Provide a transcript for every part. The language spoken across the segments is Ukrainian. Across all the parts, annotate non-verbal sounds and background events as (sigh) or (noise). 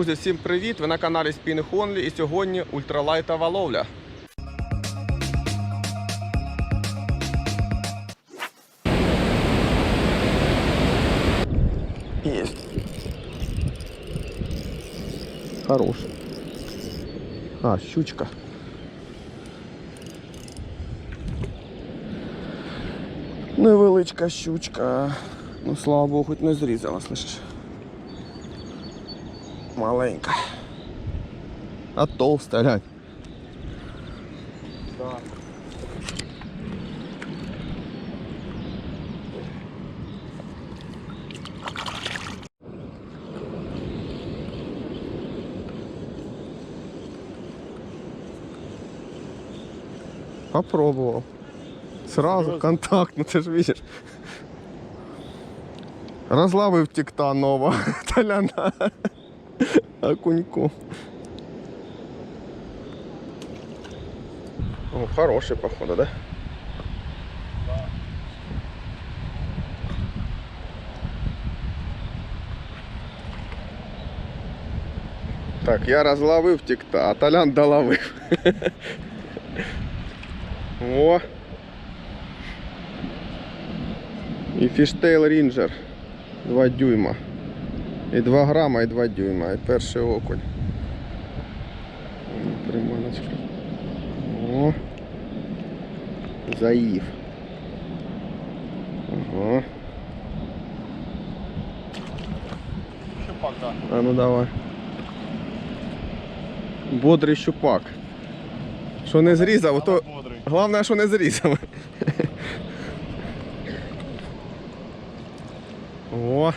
Друзі, всім привіт! Ви на каналі Spin Only і сьогодні ультралайтова ловля. Есть. Хороший. А, щучка. Невеличка щучка. Ну, слава Богу, хоч не зрізала, слышиш? Маленька. А толста, глянь. Да. Попробовал. Сразу контакт, (laughs) ну ты же видишь. Розлавив тікта нова. (laughs) Таляна Окуньку. О, хороший, походу, да? Так, я розловив тікта, а Талян доловив. (laughs) О! І фіштейл рінджер 2 дюйма. І 2 грама, і 2 дюйма. І перший окунь. Приманочка. О. Заїв. Ага. Щупак, да. А ну давай. Бодрий щупак. Що не зрізав, то Бодрий. Головне, що не зрізали. О,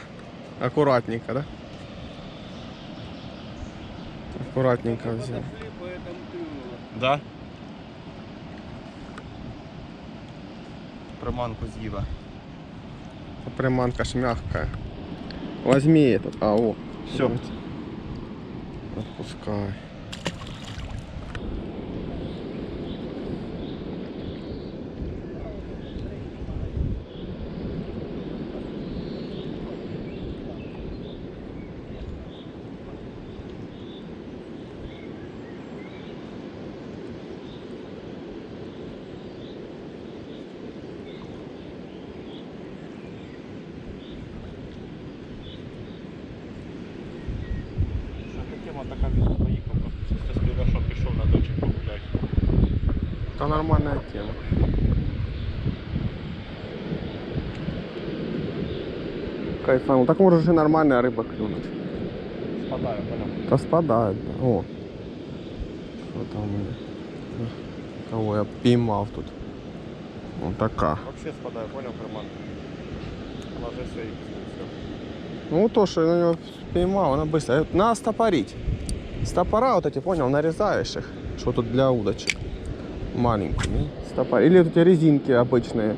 акуратненько, да? Акуратненько взял. Да? Приманку з'їла. Приманка ж мягкая. Возьми этот. А, о. Всё. Отпускай. Що та тема така він поїхав, просто чисто з що пішов на дочок погуляти. Это нормальная тема. Кайфанул. Так может же нормальная рыба клюнуть. Спадаю, понял. Да спадает. да. О. Что там у меня? Кого я поймал тут? Вот такая. Вообще спадаю, понял, приманку. Ложишься и все. Ну то, что я на него поймал, она быстро. Надо стопорить. Стопора вот эти, понял, нарезаешь их. Что тут для удочек. Маленькие. не? Стопор. Или вот эти резинки обычные.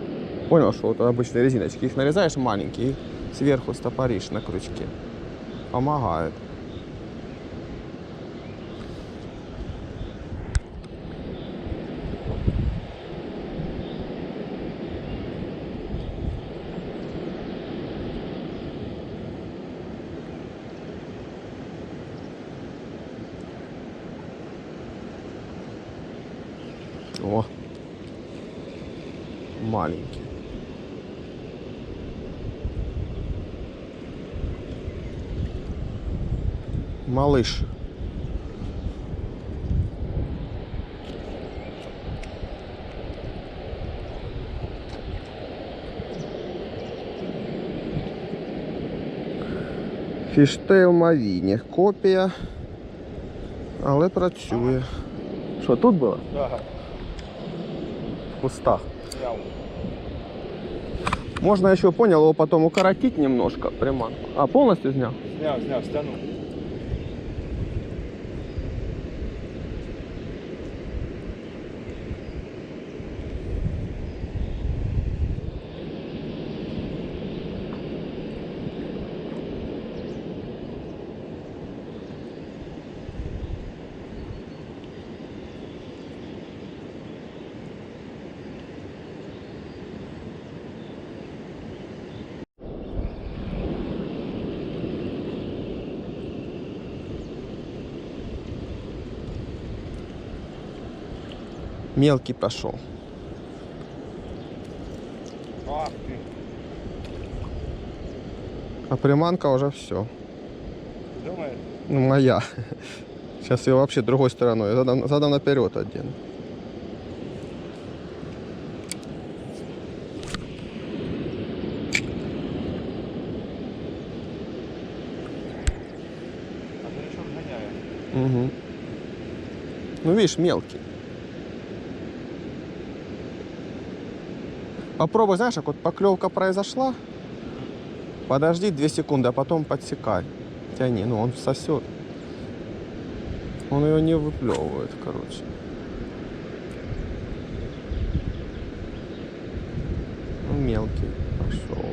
Понял, что вот обычные резиночки. Их нарезаешь маленькие и сверху стопоришь на крючке. Помогает. О. Маленький. Малыш. Фіштейл Мавіні. Копія. Але працює. Що тут було? Да, В Кустах. Можно еще, понял, его потом укоротить немножко, приманку. А, полностью снял? Снял, снял, стянул. Мелкий пошел. Ти. А приманка уже все. Ну, моя. Сейчас ее вообще другой стороной. Задом, задом наперед один. А? Угу. Ну, видишь, мелкий. Попробуй, знаешь, как вот поклевка произошла. Подожди 2 секунды, а потом подсекай. Тяни, ну он сосет. Он ее не выплевывает, короче. Ну, мелкий пошел.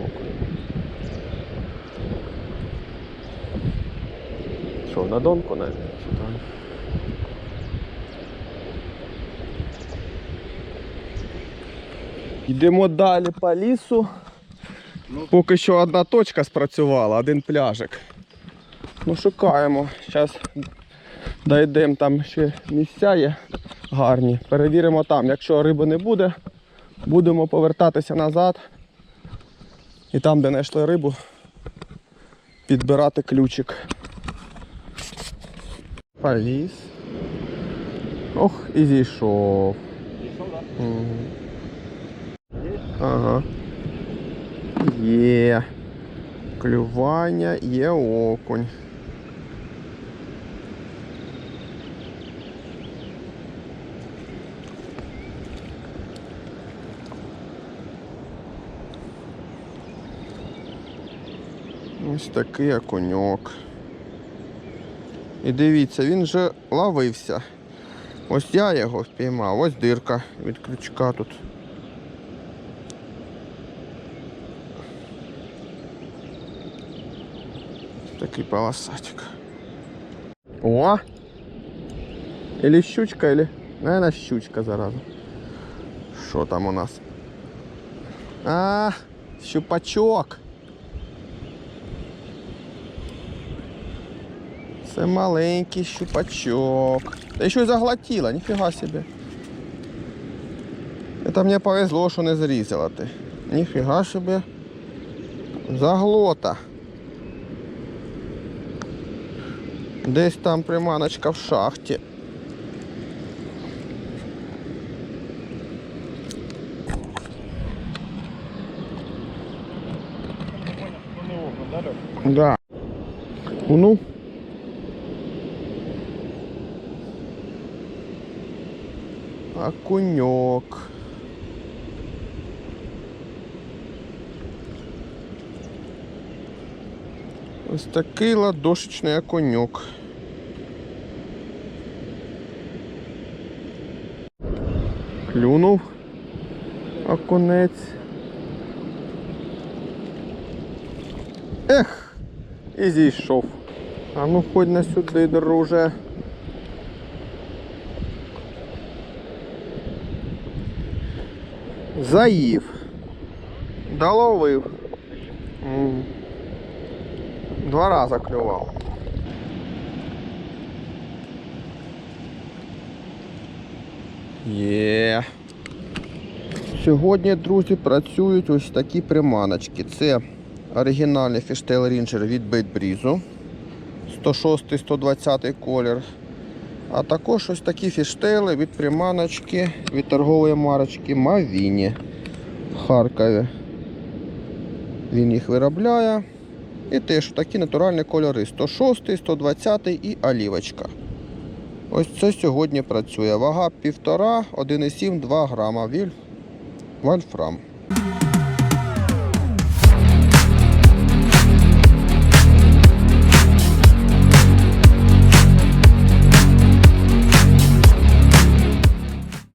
Что, на донку, наверное? Что-то. Йдемо далі по лісу. Поки що одна точка спрацювала, один пляжик. Ну, шукаємо. Зараз дійдемо там ще місця є гарні. Перевіримо там. Якщо риби не буде, будемо повертатися назад. І там, де знайшли рибу, підбирати ключик. Поліз. Ох, і зійшов. Пішов, так? Є? Ага. Є. Клювання, є окунь. Ось такий окуньок. І дивіться, він вже ловився. Ось я його впіймав, ось дирка від крючка тут. Такий полосатик. О! Или щучка, или... Наверное, щучка зараза. Що там у нас? А, щупачок. Це маленький щупачок. Та ще й заглотила, ніфіга собі. Это мені повезло, що не зрізала ти. Ніфіга собі. Заглота. Десь там приманочка в Льох? Да. Ну. Окунек. Ось такий ладошечний окуньок. Клюнув окунець. Ех, і зійшов. А ну ходь на сюди, друже. Заїв. Доловив. Два рази клював. Є. Сьогодні, друзі, працюють ось такі приманочки. Це оригінальний фіштейл рінджер від Бейтбрізу. 106-120 колір. А також ось такі фіштейли від приманочки від торгової марочки Мавіні в Харкові. Він їх виробляє. І теж такі натуральні кольори 106, 120 і олівочка. Ось це сьогодні працює. Вага 1,5, 1,7, 2 грама. Віль- Вольфрам.